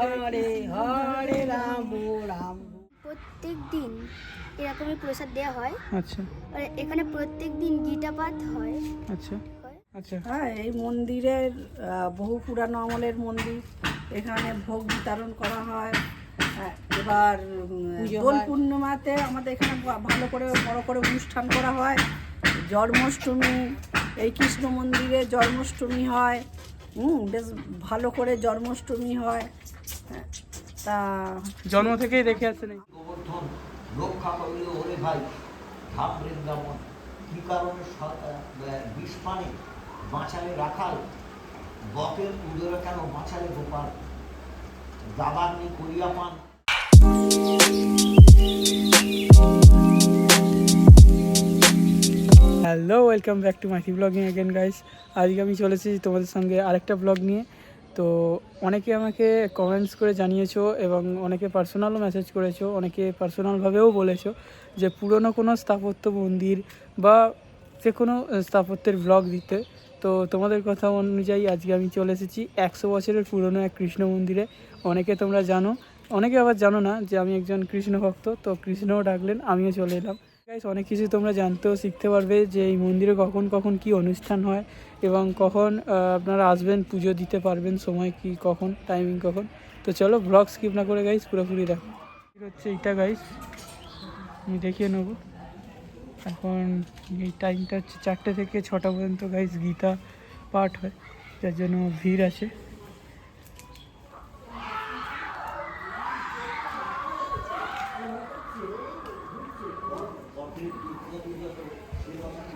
হরে হরে রাম রাম। প্রত্যেক দিন এরকমই প্রসাদ দেওয়া হয়। আচ্ছা। এখানে প্রত্যেক দিন গীতা পাঠ হয়। আচ্ছা। আচ্ছা। হ্যাঁ এই মন্দিরের বহু পুরানো আমলের মন্দির এখানে ভোগ বিতরণ করা হয়। হ্যাঁ, এবার দোল পূর্ণিমাতে আমাদের এখানে ভালো করে বড় করে অনুষ্ঠান করা হয়। জন্মাষ্টমী এই কৃষ্ণ মন্দিরে জন্মাষ্টমী হয়। হুম বেশ ভালো করে জন্মাষ্টমী হয়। হ্যাঁ, তা জন্ম থেকেই দেখে আসছেন এই। গোবর্ধন রক্ষা করিল ওরে ভাই। ধাম বৃন্দাবন কি কারণে বিষ পানে বাঁচালে রাখাল? বকের উদরে কেন বাঁচালে গোপাল? দাবাগ্নি করিয়া পান। হ্যালো ওয়েলকাম ব্যাক টু মাইথি ব্লগিং অ্যাগেন গাইস আজকে আমি চলেছি তোমাদের সঙ্গে আরেকটা ব্লগ নিয়ে। তো অনেকে আমাকে কমেন্টস করে জানিয়েছো এবং অনেকে পার্সোনালও মেসেজ করেছ, অনেকে পার্সোনালভাবেও বলেছ যে পুরনো কোনো স্থাপত্য মন্দির বা যে কোনো স্থাপত্যের ব্লগ দিতে। তো তোমাদের কথা অনুযায়ী আজকে আমি চলে এসেছি একশো বছরের পুরনো এক কৃষ্ণ মন্দিরে। অনেকে তোমরা জানো, অনেকে আবার জানো না যে আমি একজন কৃষ্ণ ভক্ত তো কৃষ্ণও ডাকলেন, আমিও চলে এলাম। গাইস অনেক কিছু তোমরা জানতেও শিখতে পারবে যে এই মন্দিরে কখন কখন কি অনুষ্ঠান হয় এবং কখন আপনারা আসবেন, পুজো দিতে পারবেন, সময় কি, কখন টাইমিং কখন। তো চলো ব্লগ স্কিপ না করে গাইস পুরোপুরি দেখো। হচ্ছে এইটা গাইস আমি দেখিয়ে নেব। এখন এই টাইমটা হচ্ছে চারটে থেকে ছটা পর্যন্ত গাইস গীতা পাঠ হয়, যার জন্য ভিড় আছে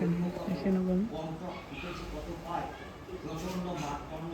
এখানে দেখে নেব আমি কণ্ঠ ফুটেছে কত পায় প্রচণ্ড মাতকণ্ড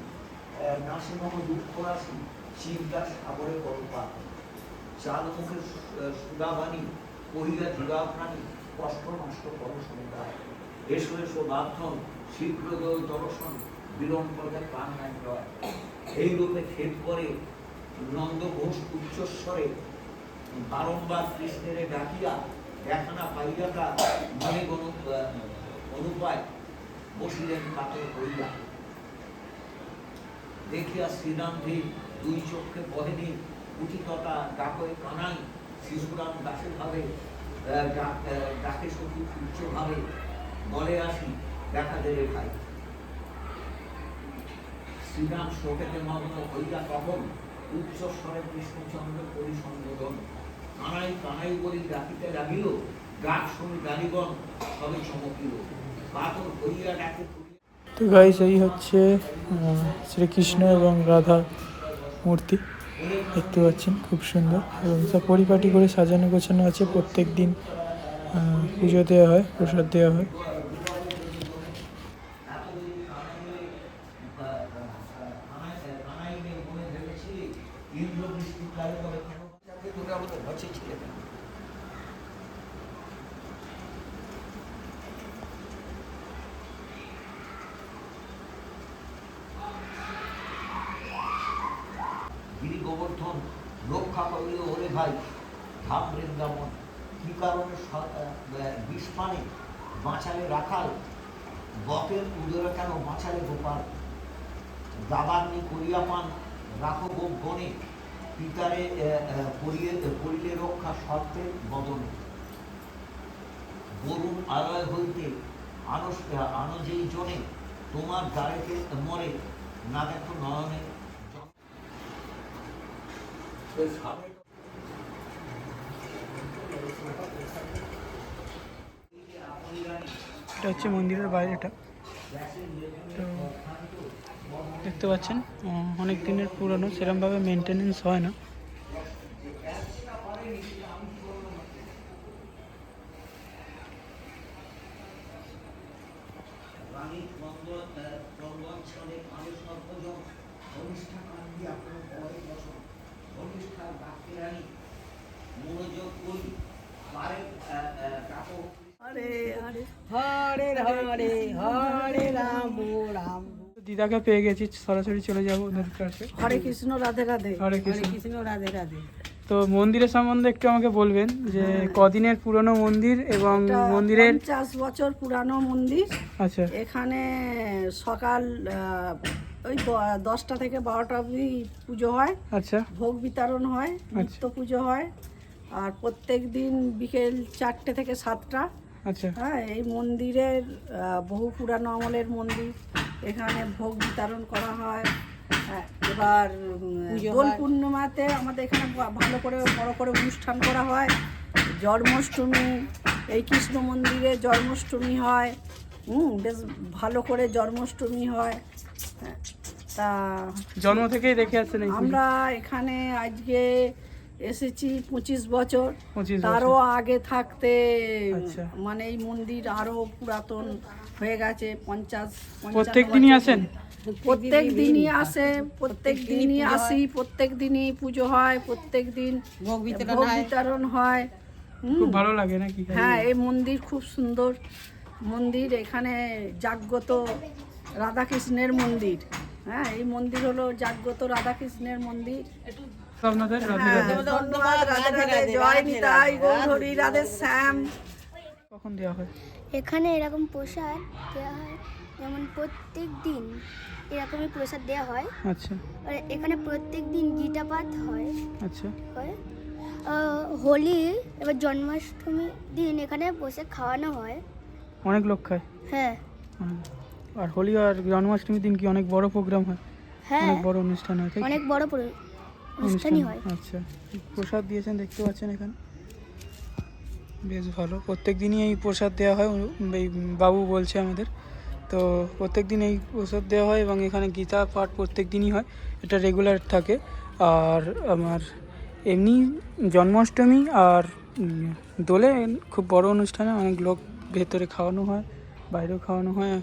নাসি মম দুঃখ রাশি চিন্তা সাগরে কল্পা চাঁদ মুখে সুদাবাণী কহিলা জীবা প্রাণী, কষ্ট নষ্ট কর সমুদায় এসো এসো বাধ্যন শীঘ্র দেও দর্শন বিলম্ব করলে প্রাণ নাই জয়। এই রূপে খেদ করে নন্দ ঘোষ উচ্চস্বরে, বারংবার কৃষ্ণের ডাকিয়া দেখানা পাইয়া তা মনে অনুপায় বসিলেন কাতর হইয়া। দেখিয়া শ্রীরামধী দুই চক্ষে বহেনি উঠিতটা ডাকয়ে কানাই, শিশুরাম দাসে ভাবে ডাক- সখী উচ্চ ভাবে, বলে আসি, দেখা দেবে ভাই। শ্রীরাম শোকেতে মগ্ন হইয়া তখন উচ্চ স্বরে কৃষ্ণচন্দ্র পরিসংবোধন, কানাই কানাই বলি ডাকিতে লাগিল ডাক শুনি দারিগণ সবে চমকিল। বাতর হইয়া ডাকে তো গাইস এই হচ্ছে শ্রীকৃষ্ণ এবং রাধা মূর্তি। দেখতে পাচ্ছেন, খুব সুন্দর। এবং সব পরিপাটি করে সাজানো গোছানো আছে। প্রত্যেক দিন পুজো দেওয়া হয়, প্রসাদ দেওয়া হয় কেন গিরি গোবর্ধন রক্ষা ওরে ধাম বৃন্দাবন কি কারণে বিষ পানে বাঁচালে রাখাল? বকের উদরে কেন বাঁচালে গোপাল? দাবাগ্নি করিয়া পান, রাখো গোপ গণে পিতারে করিয়ে, করিলে রক্ষা সত্ত্বে বদনে। বরুণ আলয় হইতে আনস আনো যেই জনে, তোমার দ্বারেতে মরে। না দেখো নয়নে এটা হচ্ছে মন্দিরের বাইরেটা তো দেখতে পাচ্ছেন অনেক দিনের পুরনো সেরকমভাবে মেনটেনেন্স হয় না। হরে হরে রাম রাম। দিদাকে পেয়ে গেছি সরাসরি চলে যাব ওদের কাছে। হরে কৃষ্ণ রাধে রাধে। হরে কৃষ্ণ। কৃষ্ণ রাধে রাধে। তো মন্দিরের সম্বন্ধে একটু আমাকে বলবেন যে কদিনের পুরনো মন্দির এবং মন্দিরের পঞ্চাশ বছর পুরানো মন্দির। আচ্ছা। এখানে সকাল ওই দশটা থেকে বারোটা অবধি পুজো হয়। আচ্ছা। ভোগ বিতরণ হয় নিত্য পুজো হয়। আর প্রত্যেক দিন বিকেল চারটে থেকে সাতটা আচ্ছা। হ্যাঁ এই মন্দিরের বহু পুরানো আমলের মন্দির। এখানে ভোগ বিতরণ করা হয়। হ্যাঁ, এবার দোল পূর্ণিমাতে আমাদের এখানে ভালো করে বড় করে অনুষ্ঠান করা হয়। জন্মাষ্টমী এই কৃষ্ণ মন্দিরে জন্মাষ্টমী হয়। হুম বেশ ভালো করে জন্মাষ্টমী হয়। হ্যাঁ, তা জন্ম থেকেই দেখে আসছেন আমরা এখানে আজকে এসেছি পঁচিশ বছর। তারও আগে থাকতে আচ্ছা। মানে এই মন্দির আরও পুরাতন হয়ে গেছে পঞ্চাশ প্রত্যেক দিনই আসেন? প্রত্যেক দিনই আসে প্রত্যেক দিনই আসি প্রত্যেক দিনই পুজো হয় প্রত্যেক দিন ভোগ বিতরণ হয়। বিতরণ হয়। হুম। খুব ভালো লাগে নাকি হ্যাঁ এই মন্দির খুব সুন্দর। মন্দির এখানে জাগ্রত রাধাকৃষ্ণের মন্দির। হ্যাঁ এই মন্দির হলো জাগ্রত রাধাকৃষ্ণের মন্দির। আপনাদের রাধে রাধে ধন্যবাদ রাধে রাধে জয় নিতাই গৌধরী রাধে শ্যাম। কখন দেওয়া হয়? এখানে এরকম প্রসাদ দেওয়া হয় যেমন প্রত্যেক দিন এরকমই প্রসাদ দেওয়া হয়। আচ্ছা। আর এখানে প্রত্যেক দিন গীতা পাঠ হয়। আচ্ছা। হয়। হোলি এবার জন্মাষ্টমী দিন এখানে বসে খাওয়ানো হয়। অনেক লোক খায়? হ্যাঁ। আর হোলি আর জন্মাষ্টমীর দিন কি অনেক বড় প্রোগ্রাম হয়? হ্যাঁ। অনেক বড় অনুষ্ঠান হয় অনেক বড় অনুষ্ঠানই হয়। আচ্ছা। প্রসাদ দিয়েছেন দেখতে পাচ্ছেন এখানে। বেশ ভালো। প্রত্যেক দিনই এই প্রসাদ দেওয়া হয়। এই বাবু বলছে আমাদের। তো প্রত্যেক দিন এই প্রসাদ দেওয়া হয় এবং এখানে গীতা পাঠ প্রত্যেক দিনই হয়। এটা রেগুলার থাকে। আর আমার এমনি জন্মাষ্টমী আর দোলে খুব বড় অনুষ্ঠানে অনেক লোক ভেতরে খাওয়ানো হয়। বাইরেও খাওয়ানো হয়।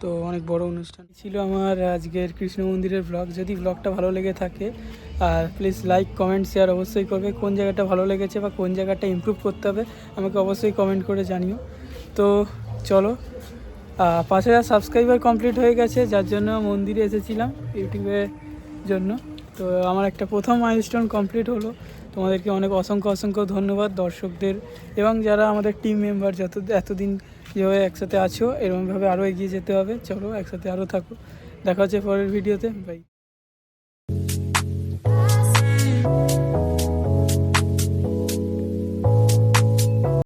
তো অনেক বড় অনুষ্ঠান। ছিল আমার আজকের কৃষ্ণ মন্দিরের ব্লগ যদি ব্লগটা ভালো লেগে থাকে, আর প্লিজ লাইক কমেন্ট শেয়ার অবশ্যই করবে। কোন জায়গাটা ভালো লেগেছে বা কোন জায়গাটা ইমপ্রুভ করতে হবে, আমাকে অবশ্যই কমেন্ট করে জানিও। তো চলো পাঁচ হাজার সাবস্ক্রাইবার কমপ্লিট হয়ে গেছে, যার জন্য মন্দিরে এসেছিলাম ইউটিউবের জন্য। তো আমার একটা প্রথম মাইলস্টোন কমপ্লিট হলো। তোমাদেরকে অনেক অসংখ্য অসংখ্য ধন্যবাদ দর্শকদের, এবং যারা আমাদের টিম মেম্বার যত, এতদিন যেভাবে একসাথে আছো এরকমভাবে আরও এগিয়ে যেতে হবে। চলো একসাথে আরও থাকো। দেখা হচ্ছে পরের ভিডিওতে। বাই